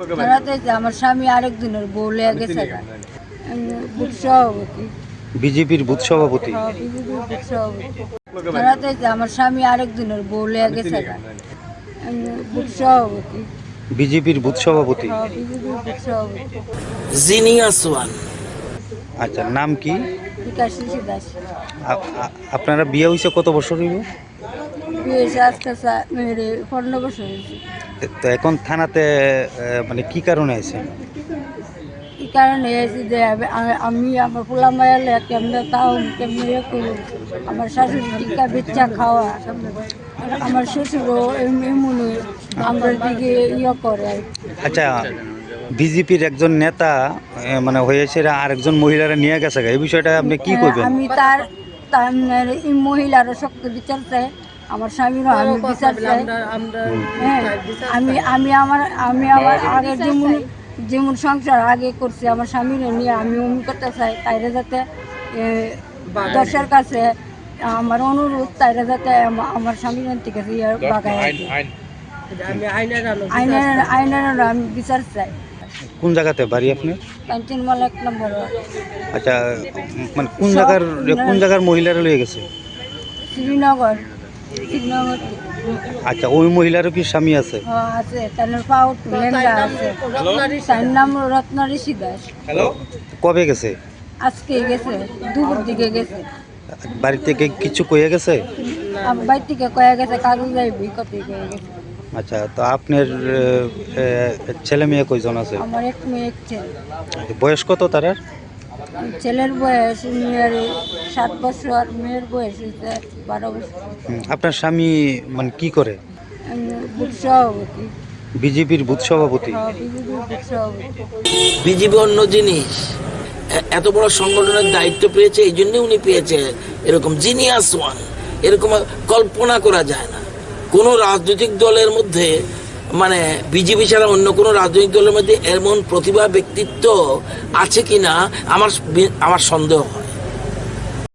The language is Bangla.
আমার স্বামী আরেকজনের বউ লেগে গেছে। গা। আমি বুথ সভাপতি। বিজেপির বুথ সভাপতি? হ্যাঁ, বিজেপির বুথ সভাপতি। খেলাতে আমার স্বামী আরেকজনের বউ গেছে। বুথ সভাপতি। বিজেপির বুথ সভাপতি? হ্যাঁ, বিজেপির বুথ সভাপতি। জিনিয়াস ওয়ান আচ্ছা নাম কি? বিকাশ দাস। আপনারা বিয়ে হয়েছে কত বছর হইব? বিয়ে হয়েছে আজকে পনেরো বছর হয়েছে। তো এখন থানাতে মানে কি কারণে আছে এই কারণে এসে যে আমি- আমি- আমি আমার পোলা মায়ালে কেমনে তাও কেমনে ইয়ে করি আমার শাশুড়ি টিকা বেচা খাওয়া? আমার শ্বশুরও এম- এমনি আমরা দিকে ইয়ে করে আচ্ছা বিজেপির একজন নেতা মানে হয়েছে আরেকজন মহিলারা নিয়ে গেছে এই বিষয়টা আপনি কি করবেন? আমি তার মানে এই মহিলারও শক্ত বিচার চাই আমার স্বামীরও আমি বিচার চাই। হ্যাঁ আমি আমি আমার আমি আমার আগের যেমন যেমন সংসার আগে করছি আমার স্বামীর নিয়ে আমি অমনি করতে চাই তাইরে যাতে দশের কাছে আমার অনুরোধ তাইরে যাতে আমার স্বামীর থেকে বাগায় আইনের আইনের আমি বিচার চাই। কোন জায়গাতে বাড়ি আপনার? ক্যান্টিন মাল এক নম্বর আচ্ছা মানে কোন জায়গার কোন জায়গার মহিলারা লয়ে গেছে? শ্রীনগর। আচ্ছা ওই মহিলারও কি স্বামী আছে? আছে তার পাউট লেহেঙ্গা আছে। তার নাম রত্ন দাস কবে গেছে? আজকে গেছে দুপুর দিকে গেছে। বাড়ি থেকে কিছু কয়ে গেছে? বাড়ি থেকে কয়ে গেছে কাজু যাইবি কত কয়ে গেছে। আচ্ছা তো আপনার ছেলে মেয়ে কয়জন আছে? আমার এক মেয়ে এক ছেলে। বয়স কত তারার? ছেলের বয়স মেয়ের সাত বছর মেয়ের বয়স হচ্ছে বারো বছর। আপনার স্বামী মানে কি করে? বুথ সভাপতি। বিজেপির বুথ সভাপতি? হ্যাঁ, বিজেপির বুথ সভাপতি। বিজেপি অন্য জিনিস। এত বড় সংগঠনের দায়িত্ব পেয়েছে এই জন্য উনি পেয়েছে এরকম জিনিয়াস ওয়ান এরকম কল্পনা করা যায় না। কোনো রাজনৈতিক দলের মধ্যে মানে বিজেপি ছাড়া অন্য কোনো রাজনৈতিক দলের মধ্যে এমন প্রতিভা, ব্যক্তিত্ব আছে কি না আমার আমার সন্দেহ হয়।